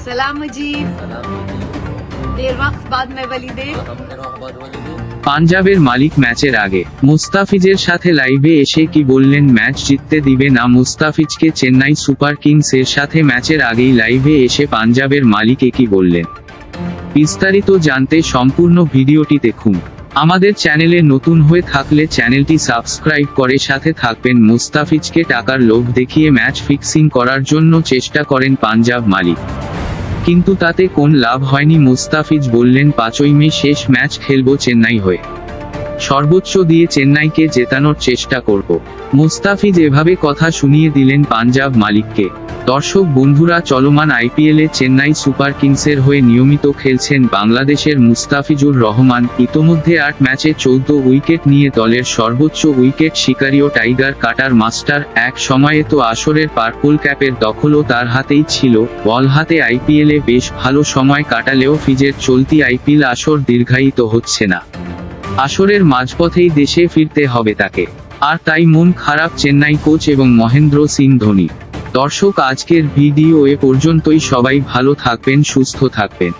सलाम मजीद देर वक्त बाद में वली दे পাঞ্জাবের মালিক ম্যাচের আগে মুস্তাফিজের সাথে লাইভে এসে কি বললেন ম্যাচ জিততে দিবে না মুস্তাফিজকে চেন্নাই সুপার কিংস এর সাথে ম্যাচের আগেই লাইভে এসে পাঞ্জাবের মালিক কি বললেন বিস্তারিত জানতে সম্পূর্ণ ভিডিওটি দেখুন আমাদের চ্যানেলে নতুন হয়ে থাকলে চ্যানেলটি সাবস্ক্রাইব করে সাথে থাকবেন মুস্তাফিজকে টাকার লোভ দেখিয়ে ম্যাচ ফিক্সিং করার জন্য চেষ্টা করেন পাঞ্জাব মালিক কিন্তু তাতে কোন লাভ হয়নি মুস্তাফিজ বললেন, পাঁচই মে শেষ ম্যাচ খেলব চেন্নাই হয়ে। সর্বোচ্চ দিয়ে চেন্নাইকে জেতানোর চেষ্টা করব। মুস্তাফিজ এভাবে কথা শুনিয়ে দিলেন পাঞ্জাব মালিককে। দর্শক বন্ধুরা, চলমান আইপিএলে চেন্নাই সুপার কিংসের হয়ে নিয়মিত খেলছেন বাংলাদেশের মুস্তাফিজুর রহমান। ইতোমধ্যে আট ম্যাচে চৌদ্দ উইকেট নিয়ে দলের সর্বোচ্চ উইকেট শিকারীয় টাইগার কাটার মাস্টার। এক সময়ে তো আসরের পার্পল ক্যাপের দখলও তার হাতেই ছিল। বল হাতে আইপিএলে বেশ ভালো সময় কাটালেও ফিজের চলতি আইপিএল আসর দীর্ঘায়িত হচ্ছে না। আসরের মাঝপথেই দেশে ফিরতে হবে তাকে। আর তাই মন খারাপ চেন্নাই কোচ এবং মহেন্দ্র সিং ধোনি। দর্শক আজকের ভিডিও এ পর্যন্তই। সবাই ভালো থাকবেন সুস্থ থাকবেন।